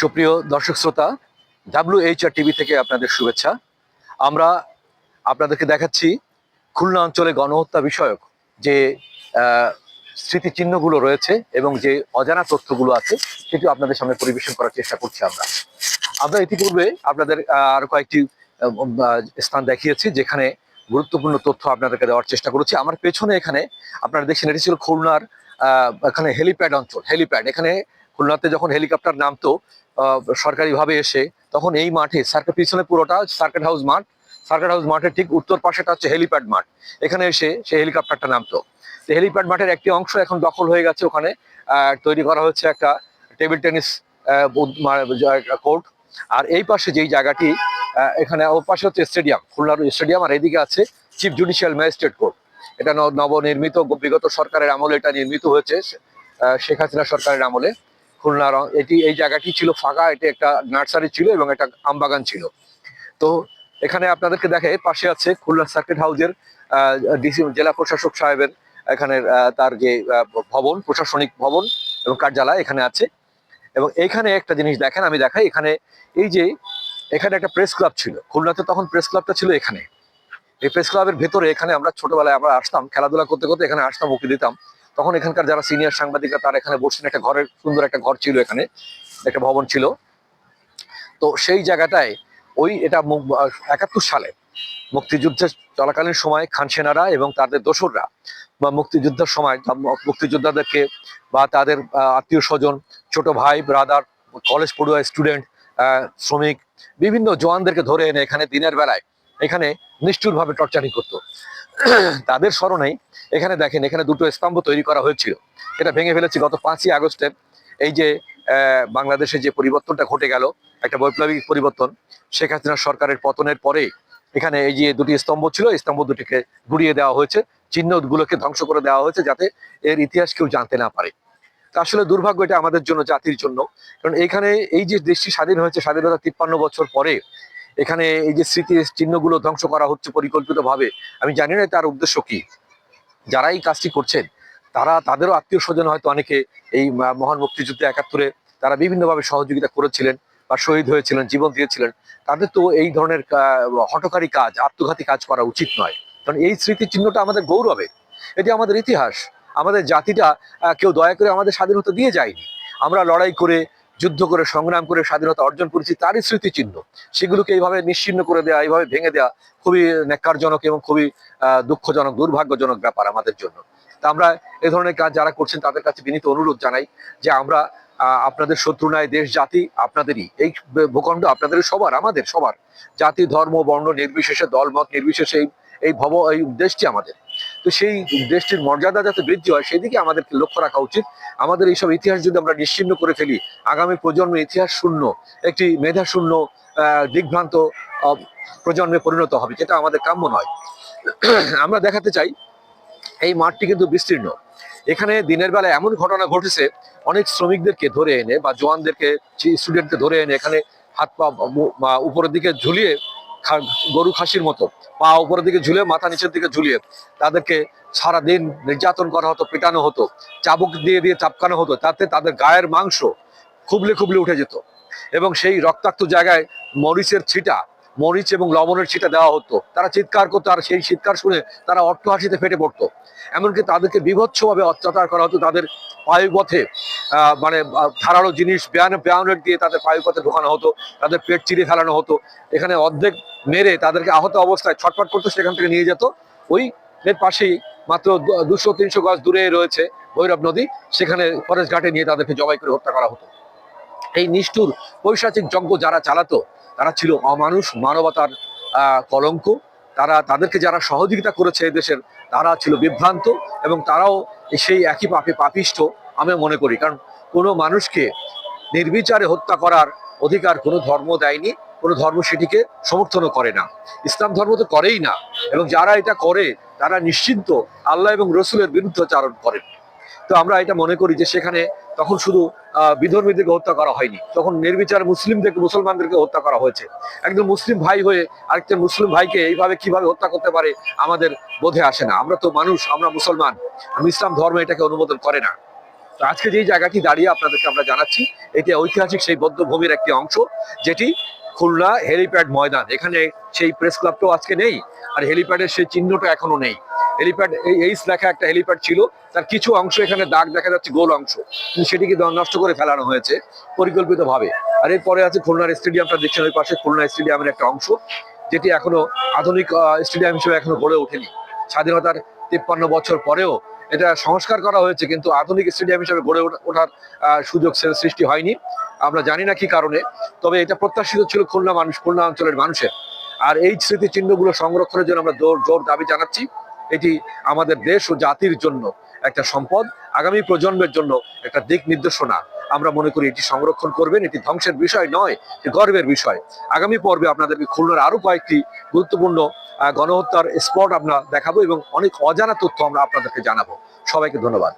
সুপ্রিয় দর্শক শ্রোতা ডাব্লিউ এইচ আর টিভি থেকে আপনাদের শুভেচ্ছা। আমরা আপনাদেরকে দেখাচ্ছি খুলনা অঞ্চলে গণহত্যা বিষয়ক যে স্মৃতিচিহ্নগুলো রয়েছে এবং যে অজানা তথ্যগুলো আছে, সেটি আপনাদের সামনে পরিবেশন করার চেষ্টা করছি আমরা। আমরা ইতিপূর্বে আপনাদের আরও কয়েকটি স্থান দেখিয়েছি যেখানে গুরুত্বপূর্ণ তথ্য আপনাদেরকে দেওয়ার চেষ্টা করেছি। আমার পেছনে এখানে আপনারা দেখছেন, এটি ছিল খুলনার এখানে হেলিপ্যাড অঞ্চল, হেলিপ্যাড। এখানে খুলনাতে যখন হেলিকপ্টার নামতো সরকারিভাবে এসে তখন এই মাঠে সার্কেট পিছনে পুরোটা সার্কেট হাউস মাঠ। সার্কেট হাউস মাঠের ঠিক উত্তর পাশেটা হচ্ছে হেলিপ্যাড মাঠ। এখানে এসে সেই হেলিকপ্টারটা নামতো। তো হেলিপ্যাড মাঠের একটি অংশ এখন দখল হয়ে গেছে ওখানে। তৈরি করা হচ্ছে একটা টেবিল টেনিস কোর্ট আর এই পাশে যেই জায়গাটি এখানে ওর পাশে হচ্ছে স্টেডিয়াম খুলনার স্টেডিয়াম আর এদিকে আছে চিফ জুডিশিয়াল ম্যাজিস্ট্রেট কোর্ট এটা নবনির্মিত, বিগত সরকারের আমলে এটা নির্মিত হয়েছে শেখ হাসিনা সরকারের আমলে। খুলনার এটি, এই জায়গাটি ছিল ফাঁকা, এটি একটা নার্সারি ছিল এবং একটা আমবাগান ছিল। তো এখানে আপনাদেরকে দেখে, পাশে আছে খুলনা সার্কিট হাউসের ডিসি, জেলা প্রশাসক সাহেবের এখানে তার যে ভবন, প্রশাসনিক ভবন এবং কার্যালয় এখানে আছে। এবং এইখানে একটা জিনিস দেখেন, আমি দেখাই, এখানে এই যে, এখানে একটা প্রেস ক্লাব ছিল। খুলনাতে তখন প্রেস ক্লাবটা ছিল এখানে। এই প্রেস ক্লাবের ভেতরে এখানে আমরা ছোটবেলায় আমরা আসতাম, খেলাধুলা করতে করতে এখানে আসতাম, উকি দিতাম। তখন এখানকার যারা সিনিয়র সাংবাদিকরা, তারা এখানে বসছেন একটা ঘরের, সুন্দর একটা ঘর ছিল এখানে, একটা ভবন ছিল। তো সেই জায়গাটায় ওই এটা একাত্তর সালে মুক্তিযুদ্ধের চলাকালীন সময় খান সেনারা এবং তাদের দোসররা বা মুক্তিযুদ্ধের সময় মুক্তিযোদ্ধাদেরকে বা তাদের আত্মীয় স্বজন, ছোট ভাই ব্রাদার কলেজ পড়ুয়া স্টুডেন্ট শ্রমিক, বিভিন্ন জওয়ানদেরকে ধরে এনে এখানে দিনের বেলায় এখানে নিষ্ঠুরভাবে টর্চারিং করতো। তাদের স্মরণেই এখানে দেখেন, এখানে দুটো স্তম্ভ তৈরি করা হয়েছিল। এটা ভেঙে ফেলেছি গত পাঁচই আগস্টে। এই যে বাংলাদেশে যে পরিবর্তনটা ঘটে গেল, একটা বৈপ্লবিক পরিবর্তন, শেখ হাসিনা সরকারের পতনের পরে এখানে এই যে দুটি স্তম্ভ ছিল স্তম্ভ দুটিকে গুড়িয়ে দেওয়া হয়েছে, চিহ্নগুলোকে ধ্বংস করে দেওয়া হয়েছে যাতে এর ইতিহাস কেউ জানতে না পারে। আসলে দুর্ভাগ্য এটা আমাদের জন্য, জাতির জন্য। কারণ এখানে এই যে দেশটি স্বাধীন হয়েছে, স্বাধীনতা তিপ্পান্ন বছর পরে, এখানে এই যে স্মৃতি চিহ্নগুলো ধ্বংস করা হচ্ছে পরিকল্পিতভাবে, আমি জানি না তার উদ্দেশ্য কি। যারা এই কাজটি করছেন, তারা তাদেরও আত্মীয় স্বজন হয়তো অনেকে এই মহান মুক্তিযুদ্ধে একাত্তরে তারা বিভিন্নভাবে সহযোগিতা করেছিলেন বা শহীদ হয়েছিলেন, জীবন দিয়েছিলেন। তাদের তো এই ধরনের হঠকারী কাজ, আত্মঘাতী কাজ করা উচিত নয়। কারণ এই স্মৃতি চিহ্নটা আমাদের গৌরবে। এটি আমাদের ইতিহাস। আমাদের জাতিটা কেউ দয়া করে আমাদের স্বাধীনতা দিয়ে যায়নি। আমরা লড়াই করে যুদ্ধ করে, সংগ্রাম করে, স্বাধীনতা অর্জন করেছি, তারই স্মৃতিচিহ্ন। সেগুলোকে এইভাবে নিশ্চিন্ন করে দেওয়া এইভাবে ভেঙে দেওয়া খুবই ন্যাক্কারজনক এবং খুবই দুঃখজনক, দুর্ভাগ্যজনক ব্যাপার আমাদের জন্য। তা আমরা এ ধরনের কাজ যারা করছেন, তাদের কাছে বিনীত অনুরোধ জানাই যে আমরা আপনাদের শত্রু নয় দেশ, জাতি আপনাদেরই। এই ভূখণ্ড আপনাদের সবার, আমাদের সবার। জাতি, ধর্ম, বর্ণ, নির্বিশেষে, দলমত নির্বিশেষে এই এই ভব, এই দেশটি আমাদের। তো সেই দেশটির মর্যাদা যাতে বৃদ্ধি হয় সেদিকে আমাদেরকে লক্ষ্য রাখা উচিত। আমাদের এইসব ইতিহাস যদি আমরা নিশ্চিন্ন করে ফেলি, আগামী প্রজন্মের ইতিহাস শূন্য, একটি মেধা শূন্য দিগ্ভ্রান্ত প্রজন্মে পরিণত হবে, যেটা আমাদের কাম্য নয়। আমরা দেখাতে চাই, এই মাঠটি কিন্তু বিস্তীর্ণ। এখানে দিনের বেলা এমন ঘটনা ঘটেছে, অনেক শ্রমিকদেরকে ধরে এনে বা জওয়ানদেরকে, স্টুডেন্টকে ধরে এনে এখানে হাত পা উপরের দিকে ঝুলিয়ে গরু খাসির মতো, পা উপরের দিকে ঝুলে মাথা নিচের দিকে ঝুলিয়ে তাদেরকে সারা দিন নির্যাতন করা হতো, পেটানো হতো, চাবুক দিয়ে দিয়ে চাপকানো হতো, তাতে তাদের গায়ের মাংস খুবলে খুবলে উঠে যেত। এবং সেই রক্তাক্ত জায়গায় মরিচের ছিটা মরিচ এবং লবণের ছিটা দেওয়া হতো। তারা চিৎকার করতো আর সেই চিৎকার শুনে তারা অট্টহাসিতে ফেটে পড়তো। এমনকি তাদেরকে বিভৎসভাবে অত্যাচার করা হতো তাদের পায়ুপথে মানে ধারালো জিনিস, ব্যান ব্যানের দিয়ে তাদের পায়ুপথে ঢোকানো হতো, তাদের পেট চিরে ফেলানো হতো। এখানে অর্ধেক মেরে তাদেরকে আহত অবস্থায় ছটফট করতো, সেখান থেকে নিয়ে যেত। ওই এর পাশেই মাত্র দুশো, তিনশো গজ দূরে রয়েছে ভৈরব নদী। সেখানে ফরেস্ট ঘাটে নিয়ে তাদেরকে জবাই করে হত্যা করা হতো। এই নিষ্ঠুর, পৈশাচিক যজ্ঞ যারা চালাতো তারা ছিল অমানুষ, মানবতার কলঙ্ক। তারা তাদেরকে যারা সহযোগিতা করেছে দেশের, তারা ছিল বিভ্রান্ত এবং তারাও সেই একই পাপে পাপিষ্ঠ আমি মনে করি। কারণ কোনো মানুষকে নির্বিচারে হত্যা করার অধিকার কোনো ধর্ম দেয়নি, কোনো ধর্ম সেটিকে সমর্থনও করে না। ইসলাম ধর্ম তো করেই না এবং যারা এটা করে, তারা নিশ্চিন্ত আল্লাহ এবং রসুলের বিরুদ্ধাচারণ করেন। তো আমরা এটা মনে করি যে সেখানে তখন শুধু বিধর্মীদেরকে হত্যা করা হয়নি। তখন নির্বিচার মুসলিমদেরকে, মুসলমানদেরকে হত্যা করা হয়েছে। একজন মুসলিম ভাই হয়ে আরেকটা মুসলিম ভাইকে এইভাবে কীভাবে হত্যা করতে পারে আমাদের বোধে আসে না। আমরা তো মানুষ, আমরা মুসলমান। ইসলাম ধর্ম এটাকে অনুমোদন করে না। তো আজকে যেই জায়গাটি দাঁড়িয়ে আপনাদেরকে আমরা জানাচ্ছি, এটি ঐতিহাসিক সেই বদ্ধভূমির একটি অংশ, যেটি খুলনা হেলিপ্যাড ময়দান। এখানে সেই প্রেস ক্লাবটাও আজকে নেই, আর হেলিপ্যাডের সেই চিহ্নটা এখনও নেই। হেলিপ্যাড, এই লেখা একটা হেলিপ্যাড ছিল। তার কিছু অংশ এখানে দাগ দেখা যাচ্ছে, গোল অংশ। সেটিকে নষ্ট করে ফেলানো হয়েছে পরিকল্পিতভাবে। আর এরপরে আছে খুলনার স্টেডিয়ামটা দেখছেন ওই পাশে, খুলনা স্টেডিয়ামের একটা অংশ, যেটি এখনও আধুনিক স্টেডিয়াম হিসেবে এখনও গড়ে ওঠেনি। স্বাধীনতার তিপ্পান্ন বছর পরেও এটা সংস্কার করা হয়েছে, কিন্তু আধুনিক স্টেডিয়াম হিসেবে গড়ে ওঠা- ওঠার সুযোগ সৃষ্টি হয়নি। আমরা জানি না কি কারণে, তবে এটা প্রত্যাশিত ছিল খুলনা মানুষ খুলনা অঞ্চলের মানুষের। আর এই স্মৃতিচিহ্নগুলো সংরক্ষণের জন্য আমরা জোর জোর দাবি জানাচ্ছি। এটি আমাদের দেশ ও জাতির জন্য একটা সম্পদ, আগামী প্রজন্মের জন্য একটা দিক নির্দেশনা। আমরা মনে করি এটি সংরক্ষণ করবেন, এটি ধ্বংসের বিষয় নয় গর্বের বিষয়। আগামী পর্বে আপনাদেরকে খুলনার আরও কয়েকটি গুরুত্বপূর্ণ গণহত্যার স্পট আমরা দেখাবো এবং অনেক অজানা তথ্য আমরা আপনাদেরকে জানাব। সবাইকে ধন্যবাদ।